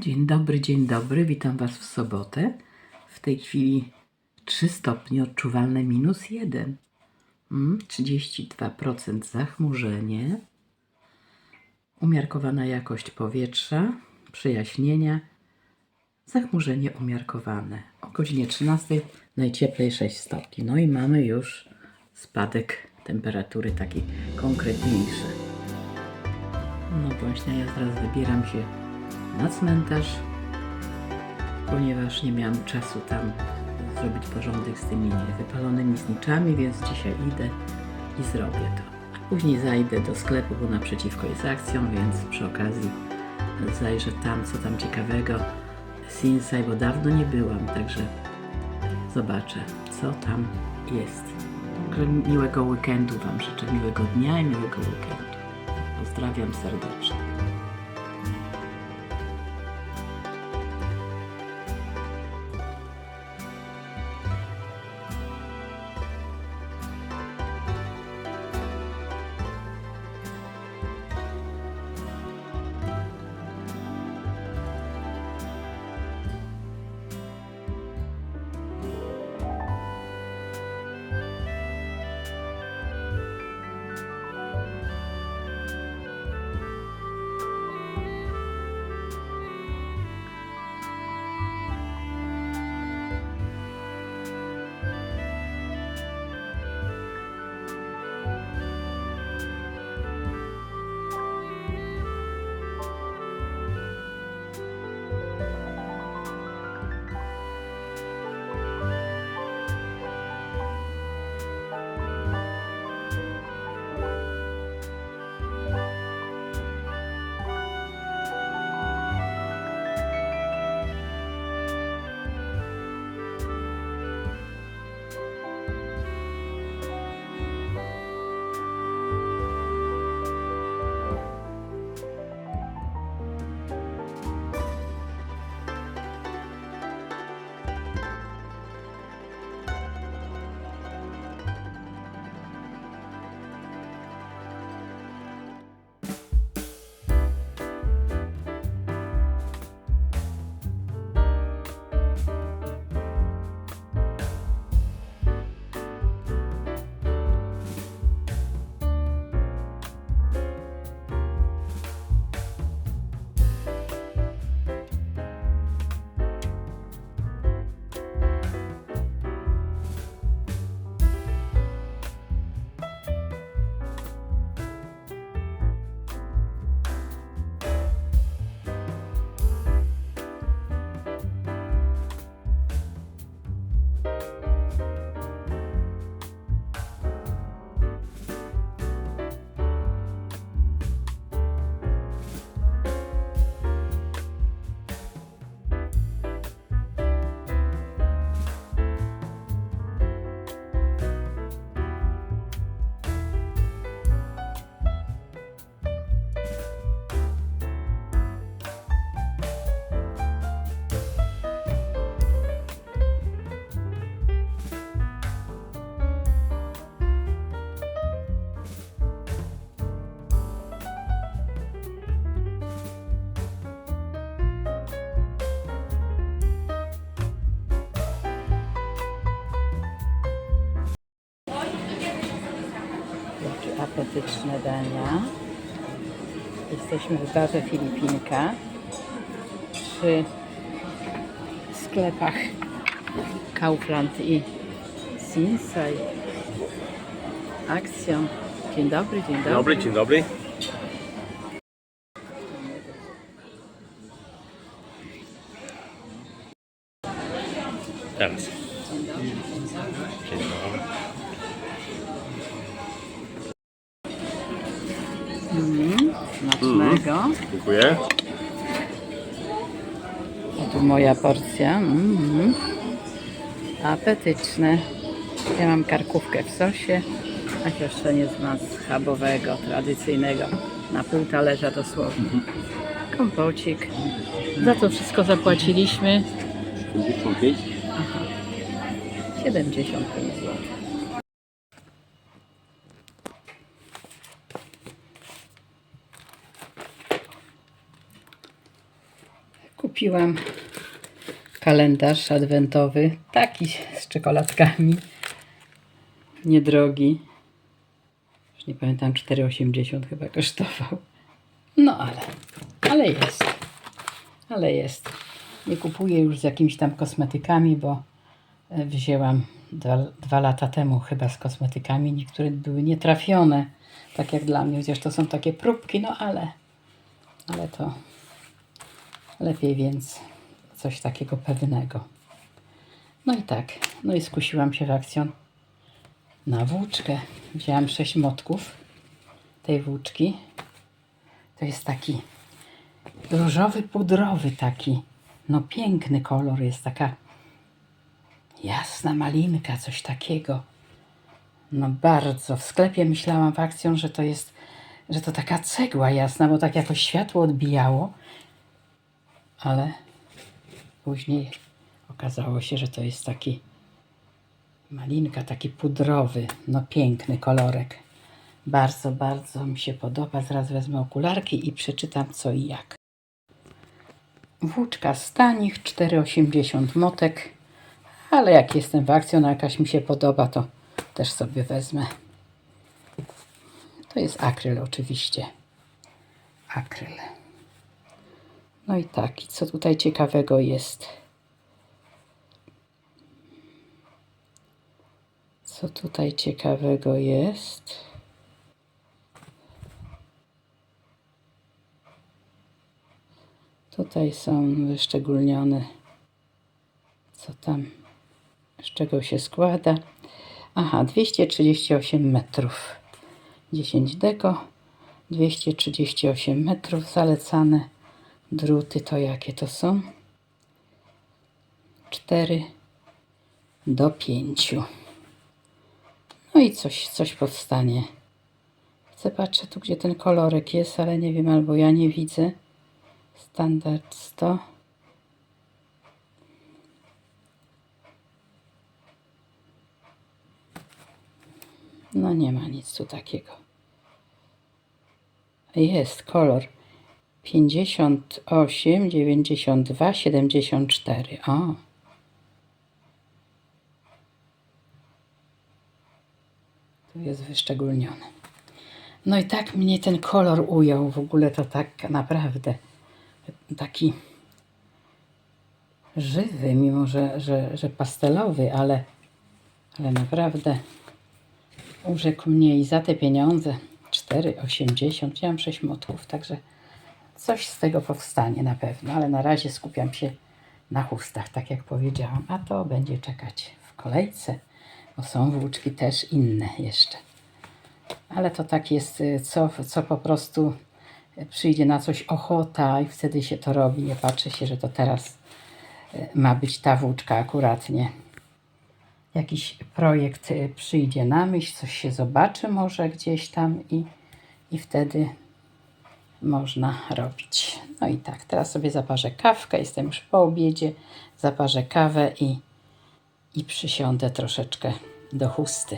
Dzień dobry, dzień dobry. Witam Was w sobotę. W tej chwili 3 stopnie odczuwalne minus 1. Mm, 32% zachmurzenie. Umiarkowana jakość powietrza, przejaśnienia. Zachmurzenie umiarkowane. O godzinie 13 najcieplej 6 stopni. No i mamy już spadek temperatury taki konkretniejszy. No właśnie, ja teraz wybieram się na cmentarz, ponieważ nie miałam czasu tam zrobić porządek z tymi wypalonymi zniczami, więc dzisiaj idę i zrobię to. A później zajdę do sklepu, bo naprzeciwko jest akcją, więc przy okazji zajrzę tam, co tam ciekawego z bo dawno nie byłam, także zobaczę, co tam jest. Także miłego weekendu Wam życzę, miłego dnia i miłego weekendu. Pozdrawiam serdecznie. Jakie apetyczne dania. Jesteśmy w barze Filipinka przy sklepach Kaufland i Sinsay. Akcją. Dzień dobry, dzień dobry. Dobry, dzień dobry. Teraz. Smacznego. Dziękuję. A tu moja porcja. Mm. Apetyczne. Ja mam karkówkę w sosie, a kieszenie z nas schabowego, tradycyjnego. Na pół talerza dosłownie. Kompocik. Za to wszystko zapłaciliśmy 55. 75 zł. Kupiłam kalendarz adwentowy, taki z czekoladkami, niedrogi. Już nie pamiętam, 4,80 chyba kosztował. No ale, ale jest. Ale jest. Nie kupuję już z jakimiś tam kosmetykami, bo e, wzięłam dwa, dwa lata temu chyba z kosmetykami. Niektóre były nietrafione, tak jak dla mnie, chociaż to są takie próbki, no ale, ale to lepiej więc coś takiego pewnego. No i tak, no i skusiłam się w akcjon na włóczkę. Wzięłam sześć motków tej włóczki. To jest taki różowy, pudrowy taki. No piękny kolor, jest taka jasna malinka, coś takiego. No bardzo. W sklepie myślałam w akcją, że to jest, że to taka cegła jasna, bo tak jakoś światło odbijało. Ale później okazało się, że to jest taki malinka, taki pudrowy, no piękny kolorek. Bardzo, bardzo mi się podoba. Zaraz wezmę okularki i przeczytam co i jak. Włóczka Stanich, 4,80 motek. Ale jak jestem w akcji, ona jakaś mi się podoba, to też sobie wezmę. To jest akryl oczywiście. Akryl. No i tak, co tutaj ciekawego jest? Co tutaj ciekawego jest? Tutaj są wyszczególnione, co tam, z czego się składa. Aha, 238 metrów. 10 deko, 238 metrów zalecane. Druty to jakie to są? 4 do 5. No i coś, coś powstanie. Chcę patrzę tu, gdzie ten kolorek jest, ale nie wiem, albo ja nie widzę. Standard 100. No nie ma nic tu takiego. Jest kolor 58, 92, 74. O. Tu jest wyszczególnione. No i tak mnie ten kolor ujął. W ogóle to tak naprawdę taki żywy, mimo że, że, że pastelowy, ale, ale naprawdę urzekł mnie i za te pieniądze 4,80 ja mam 6 motków, także coś z tego powstanie na pewno, ale na razie skupiam się na chustach, tak jak powiedziałam, a to będzie czekać w kolejce, bo są włóczki też inne jeszcze. Ale to tak jest, y, co, co po prostu przyjdzie na coś ochota i wtedy się to robi. Nie patrzy się, że to teraz y, ma być ta włóczka akuratnie. Jakiś projekt y, przyjdzie na myśl, coś się zobaczy może gdzieś tam i, i wtedy można robić. No i tak, teraz sobie zaparzę kawkę, jestem już po obiedzie, zaparzę kawę i, i przysiądę troszeczkę do chusty.